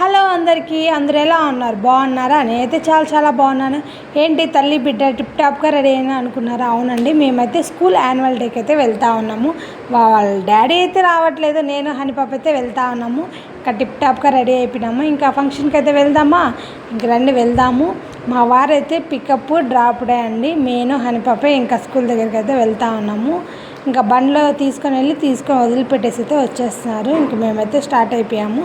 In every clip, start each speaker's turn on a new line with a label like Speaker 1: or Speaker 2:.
Speaker 1: Hello అందరికీ అందరు ఎలా ఉన్నారు? బాగున్నారా? నేనైతే చాలా చాలా బాగున్నాను. ఏంటి తల్లి బిడ్డ టిప్ టాప్గా రెడీ అయినా అనుకున్నారా? అవునండి మేమైతే స్కూల్ యాన్యువల్ డేకి అయితే వెళ్తా ఉన్నాము. వాళ్ళ డాడీ అయితే రావట్లేదు నేను హనీపాప అయితే వెళ్తా ఉన్నాము. ఇంకా టిప్ టాప్గా రెడీ అయిపోయినాము. ఇంకా ఫంక్షన్కి అయితే వెళ్దామా? ఇంక రండి వెళ్దాము. మా వారైతే పికప్ డ్రాప్ డే అండి. నేను హనీపాపే ఇంకా స్కూల్ దగ్గరికి అయితే వెళ్తా ఉన్నాము. ఇంకా బండ్లో తీసుకొని వెళ్ళి తీసుకొని వదిలిపెట్టేసి అయితే వచ్చేస్తున్నారు. ఇంక మేమైతే స్టార్ట్ అయిపోయాము.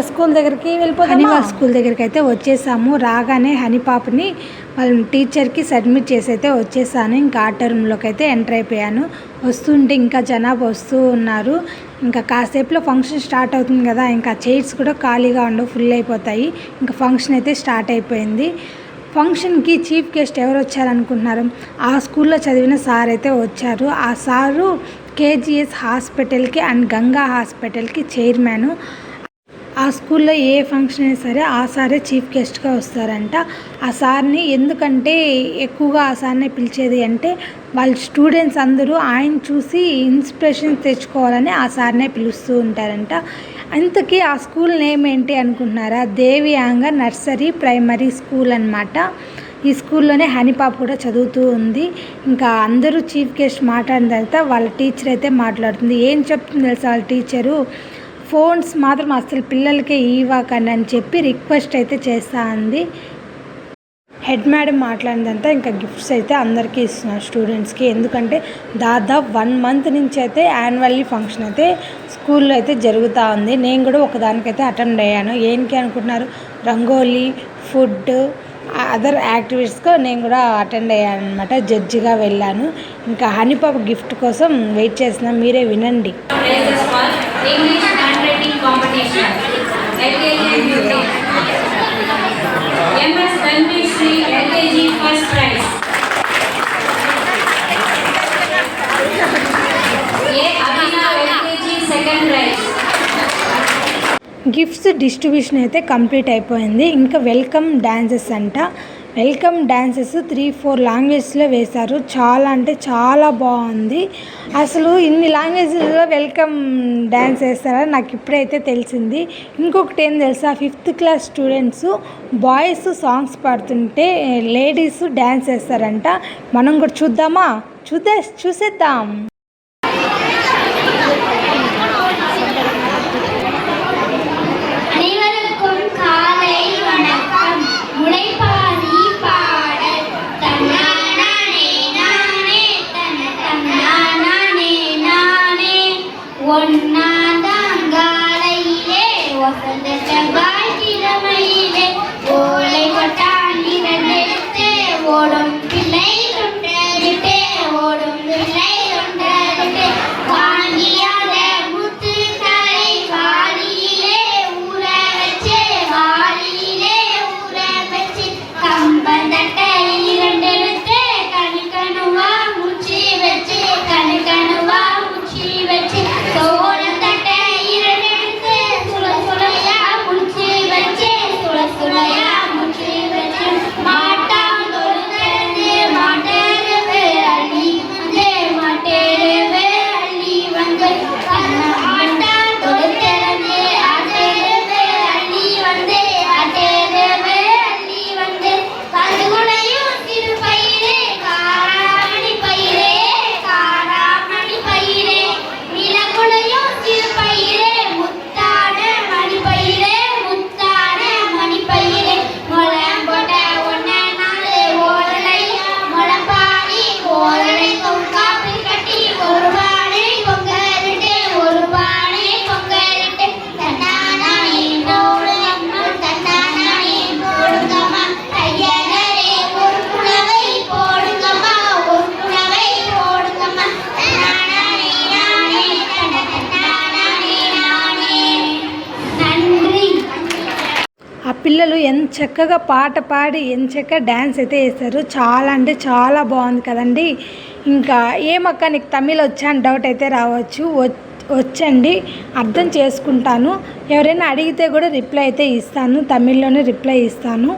Speaker 1: స్కూల్ దగ్గరికి వెళ్ళిపోతాం వాళ్ళ స్కూల్ దగ్గరికి అయితే వచ్చేసాము. రాగానే హనీ పాపని వాళ్ళ టీచర్కి సబ్మిట్ చేసి అయితే వచ్చేసాను. ఇంకా ఆటో రూమ్లోకి అయితే ఎంటర్ అయిపోయాను. వస్తుంటే ఇంకా జనాభా వస్తూ ఉన్నారు. ఇంకా కాసేపులో ఫంక్షన్ స్టార్ట్ అవుతుంది కదా ఇంకా చైర్స్ కూడా ఖాళీగా ఉండవు ఫుల్ అయిపోతాయి. ఇంకా ఫంక్షన్ అయితే స్టార్ట్ అయిపోయింది. ఫంక్షన్కి చీఫ్ గెస్ట్ ఎవరు వచ్చారనుకుంటున్నారు? ఆ స్కూల్లో చదివిన సార్ అయితే వచ్చారు. ఆ సారు కేజీఎస్ హాస్పిటల్కి అండ్ గంగా హాస్పిటల్కి చైర్మను. ఆ స్కూల్లో ఏ ఫంక్షన్ అయినా సరే ఆ సారే చీఫ్ గెస్ట్గా వస్తారంట. ఆ సార్ని ఎందుకంటే ఎక్కువగా ఆ సార్నే పిలిచేది అంటే వాళ్ళ స్టూడెంట్స్ అందరూ ఆయన చూసి ఇన్స్పిరేషన్ తెచ్చుకోవాలని ఆ సార్నే పిలుస్తూ ఉంటారంట. ఇంతకీ ఆ స్కూల్ నేమ్ ఏంటి అనుకుంటున్నారా? దేవి యాంగ నర్సరీ ప్రైమరీ స్కూల్ అనమాట ఈ స్కూల్లోనే హనీపాప కూడా చదువుతూ ఉంది. ఇంకా అందరూ చీఫ్ గెస్ట్ మాట్లాడిన తర్వాత వాళ్ళ టీచర్ అయితే మాట్లాడుతుంది. ఏం చెప్తుంది తెలుసా వాళ్ళ టీచరు? ఫోన్స్ మాత్రం అసలు పిల్లలకే ఇవ్వకండి అని చెప్పి రిక్వెస్ట్ అయితే చేస్తా ఉంది హెడ్ మేడం మాట్లాడిందంతా ఇంకా గిఫ్ట్స్ అయితే అందరికీ ఇస్తున్నారు స్టూడెంట్స్కి. ఎందుకంటే దాదాపు వన్ మంత్ నుంచి అయితే యాన్యువల్లీ ఫంక్షన్ అయితే స్కూల్లో అయితే జరుగుతూ ఉంది. నేను కూడా ఒకదానికైతే అటెండ్ అయ్యాను. ఏంటి అనుకుంటున్నారు? రంగోలీ ఫుడ్ అదర్ యాక్టివిటీస్గా నేను కూడా అటెండ్ అయ్యాను అనమాట జడ్జిగా వెళ్ళాను. ఇంకా హనీపాప్ గిఫ్ట్ కోసం వెయిట్ చేసిన మీరే వినండి.
Speaker 2: Handwriting competition
Speaker 1: gifts distribution అయితే కంప్లీట్ అయిపోయింది ఇంకా వెల్కమ్ డ్యాన్సెస్ అంట వెల్కమ్ డ్యాన్సెస్ త్రీ ఫోర్ లాంగ్వేజ్లో వేశారు. చాలా అంటే చాలా బాగుంది. అసలు ఇన్ని లాంగ్వేజ్లో వెల్కమ్ డ్యాన్స్ వేస్తారని నాకు ఇప్పుడైతే తెలిసింది. ఇంకొకటి ఏం తెలుసా? Fifth class students boys songs పాడుతుంటే లేడీస్ డ్యాన్స్ వేస్తారంట. మనం కూడా చూద్దామా? చూద్దా చూసేద్దాం. friend ఎంత చక్కగా పాట పాడి ఎంత చక్కగా డ్యాన్స్ అయితే వేస్తారు చాలా అంటే చాలా బాగుంది కదండి. ఇంకా ఏమక్క నీకు తమిళ్ వచ్చా అని డౌట్ అయితే రావచ్చు. వచ్చండి. అర్థం చేసుకుంటాను. ఎవరైనా అడిగితే కూడా రిప్లై అయితే ఇస్తాను. తమిళ్ళోనే రిప్లై ఇస్తాను.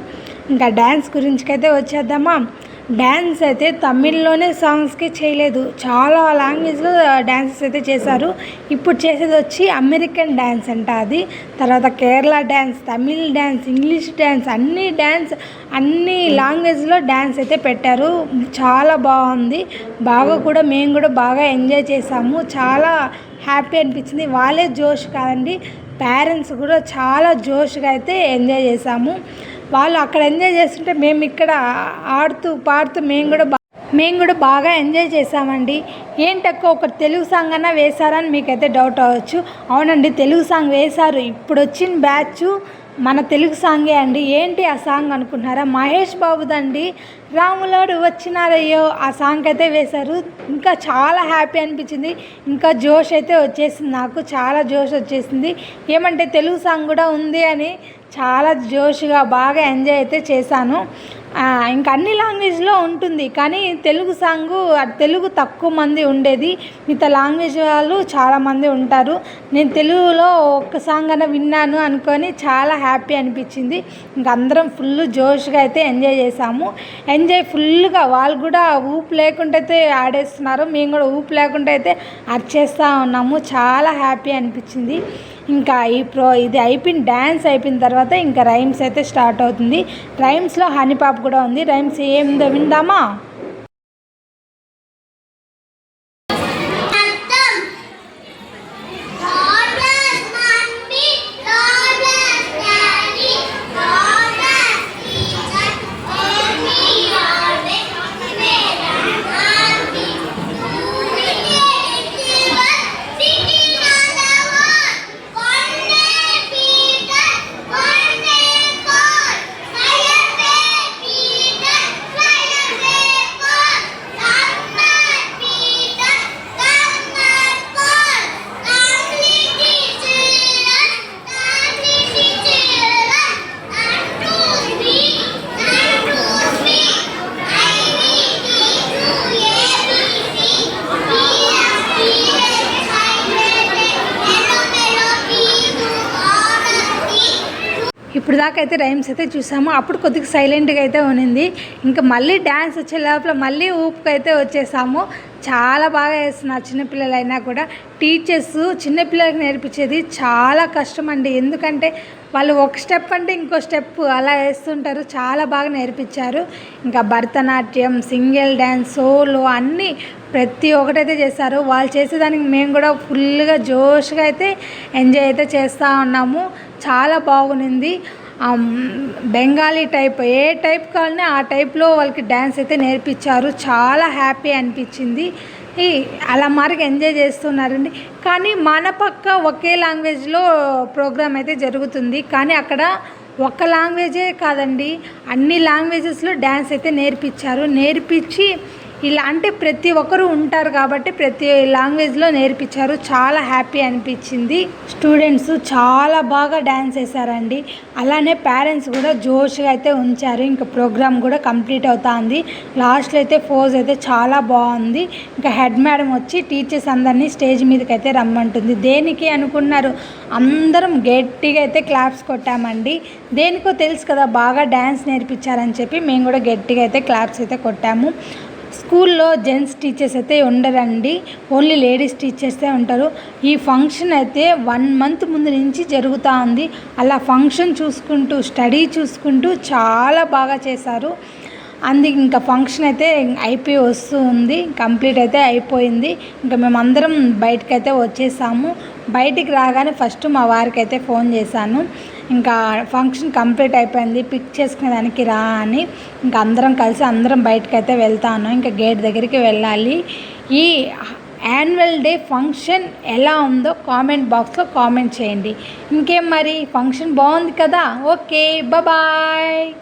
Speaker 1: ఇంకా డ్యాన్స్ గురించికైతే వచ్చేద్దామా? డ్యాన్స్ అయితే తమిళ్ళోనే సాంగ్స్కి చేయలేదు. చాలా లాంగ్వేజ్లో డ్యాన్సెస్ అయితే చేశారు. ఇప్పుడు చేసేది వచ్చి అమెరికన్ డ్యాన్స్ అంట అది. తర్వాత Kerala dance Tamil dance English dance అన్ని డ్యాన్స్ అన్ని లాంగ్వేజ్లో డ్యాన్స్ అయితే పెట్టారు. చాలా బాగుంది. బాగా కూడా మేము కూడా బాగా ఎంజాయ్ చేసాము చాలా హ్యాపీ అనిపించింది. వాళ్ళే జోష్ కాదండి పేరెంట్స్ కూడా చాలా జోష్గా అయితే ఎంజాయ్ చేసాము వాళ్ళు అక్కడ ఎంజాయ్ చేస్తుంటే మేము ఇక్కడ ఆడుతూ పాడుతూ మేము కూడా మేము కూడా బాగా ఎంజాయ్ చేసామండి ఏంటక్క ఒక తెలుగు సాంగ్ అన్నా వేశారని మీకైతే డౌట్ అవ్వచ్చు. అవునండి తెలుగు సాంగ్ వేశారు. ఇప్పుడు వచ్చిన బ్యాచ్ మన తెలుగు సాంగే అండి. ఏంటి ఆ సాంగ్ అనుకుంటున్నారా? మహేష్ బాబుదండి రాములోడు వచ్చినారయ్యో. ఆ సాంగ్ అయితే వేశారు. ఇంకా చాలా హ్యాపీ అనిపించింది. ఇంకా జోష్ అయితే వచ్చేసింది. నాకు చాలా జోష్ వచ్చేసింది. ఏమంటే తెలుగు సాంగ్ కూడా ఉంది అని చాలా జోష్గా బాగా ఎంజాయ్ అయితే చేశాను. ఇంకా అన్ని లాంగ్వేజ్లో ఉంటుంది కానీ తెలుగు సాంగు తెలుగు తక్కువ మంది ఉండేది. మిగతా లాంగ్వేజ్ వాళ్ళు చాలామంది ఉంటారు. నేను తెలుగులో ఒక్క సాంగ్ అన్న విన్నాను అనుకొని చాలా హ్యాపీ అనిపించింది. ఇంకా అందరం ఫుల్ జోష్గా అయితే ఎంజాయ్ చేసాము. ఎంజాయ్ ఫుల్గా వాళ్ళు కూడా ఊపు లేకుండా అయితే ఆడేస్తున్నారు. మేము కూడా ఊపు లేకుండా అయితే అరిచేస్తూ ఉన్నాము. చాలా హ్యాపీ అనిపించింది. ఇంకా ఈ ప్రో ఇది అయిపోయిన డ్యాన్స్ అయిపోయిన తర్వాత ఇంకా రైమ్స్ అయితే స్టార్ట్ అవుతుంది. రైమ్స్లో హనీ పాప్ కూడా ఉంది. రైమ్స్ ఏందో విందామా? అయితే రైమ్స్ అయితే చూసాము. అప్పుడు కొద్దిగా సైలెంట్గా అయితే ఉన్నింది. ఇంకా మళ్ళీ డ్యాన్స్ వచ్చే లోపల మళ్ళీ ఊపుకు అయితే వచ్చేసాము. చాలా బాగా వేస్తున్నారు చిన్నపిల్లలైనా కూడా. టీచర్స్ చిన్నపిల్లలకి నేర్పించేది చాలా కష్టం అండి ఎందుకంటే వాళ్ళు ఒక స్టెప్ అంటే ఇంకో స్టెప్ అలా వేస్తుంటారు. చాలా బాగా నేర్పించారు. ఇంకా భరతనాట్యం సింగిల్ డ్యాన్స్ సోలో అన్నీ ప్రతి ఒక్కటైతే చేశారు. వాళ్ళు చేసేదానికి మేము కూడా ఫుల్గా జోష్గా అయితే ఎంజాయ్ అయితే చేస్తూ ఉన్నాము. చాలా బాగుంది. బెంగాలీ టైప్ ఏ టైప్ కావాలనే ఆ టైప్లో వాళ్ళకి డ్యాన్స్ అయితే నేర్పించారు. చాలా హ్యాపీ అనిపించింది. ఈ అలా మార్గ ఎంజాయ్ చేస్తున్నారండి. కానీ మన పక్క ఒకే లాంగ్వేజ్లో ప్రోగ్రామ్ అయితే జరుగుతుంది. కానీ అక్కడ ఒక్క లాంగ్వేజే కాదండి. అన్ని లాంగ్వేజెస్లో డ్యాన్స్ అయితే నేర్పించారు. నేర్పించి ఇలా అంటే ప్రతి ఒక్కరు ఉంటారు కాబట్టి ప్రతి లాంగ్వేజ్లో నేర్పించారు. చాలా హ్యాపీ అనిపించింది. స్టూడెంట్స్ చాలా బాగా డ్యాన్స్ వేశారండి అలానే పేరెంట్స్ కూడా జోష్గా అయితే ఉంచారు. ఇంకా ప్రోగ్రామ్ కూడా కంప్లీట్ అవుతుంది. లాస్ట్లో అయితే ఫోజ్ అయితే చాలా బాగుంది. ఇంకా హెడ్ మేడం వచ్చి టీచర్స్ అందరినీ స్టేజ్ మీదకి అయితే రమ్మంటుంది. దేనికి అనుకున్నారు? అందరం గట్టిగా అయితే క్లాప్స్ కొట్టామండి. దేనికో తెలుసు కదా బాగా డ్యాన్స్ నేర్పించారని చెప్పి మేము కూడా గట్టిగా అయితే క్లాప్స్ అయితే కొట్టాము. స్కూల్లో జెంట్స్ టీచర్స్ అయితే ఉండరండి. ఓన్లీ లేడీస్ టీచర్సే ఉంటారు. ఈ ఫంక్షన్ అయితే వన్ మంత్ ముందు నుంచి జరుగుతూ ఉంది. అలా ఫంక్షన్ చూసుకుంటూ స్టడీ చూసుకుంటూ చాలా బాగా చేశారు. అందుకు ఇంకా ఫంక్షన్ అయితే అయిపోయి వస్తూ ఉంది కంప్లీట్ అయితే అయిపోయింది. ఇంకా మేమందరం బయటకైతే అయితే వచ్చేసాము. బయటికి రాగానే ఫస్ట్ మా వారికి అయితే ఫోన్ చేశాను. ఇంకా ఫంక్షన్ కంప్లీట్ అయిపోయింది. పిక్ చేసుకునే దానికి రా అని ఇంకా అందరం కలిసి అందరం బయటకు అయితే వెళ్తాను. ఇంకా గేట్ దగ్గరికి వెళ్ళాలి. ఈ యాన్యువల్ డే ఫంక్షన్ ఎలా ఉందో కామెంట్ బాక్స్లో కామెంట్ చేయండి. ఇంకేం మరి? ఫంక్షన్ బాగుంది కదా? Okay bye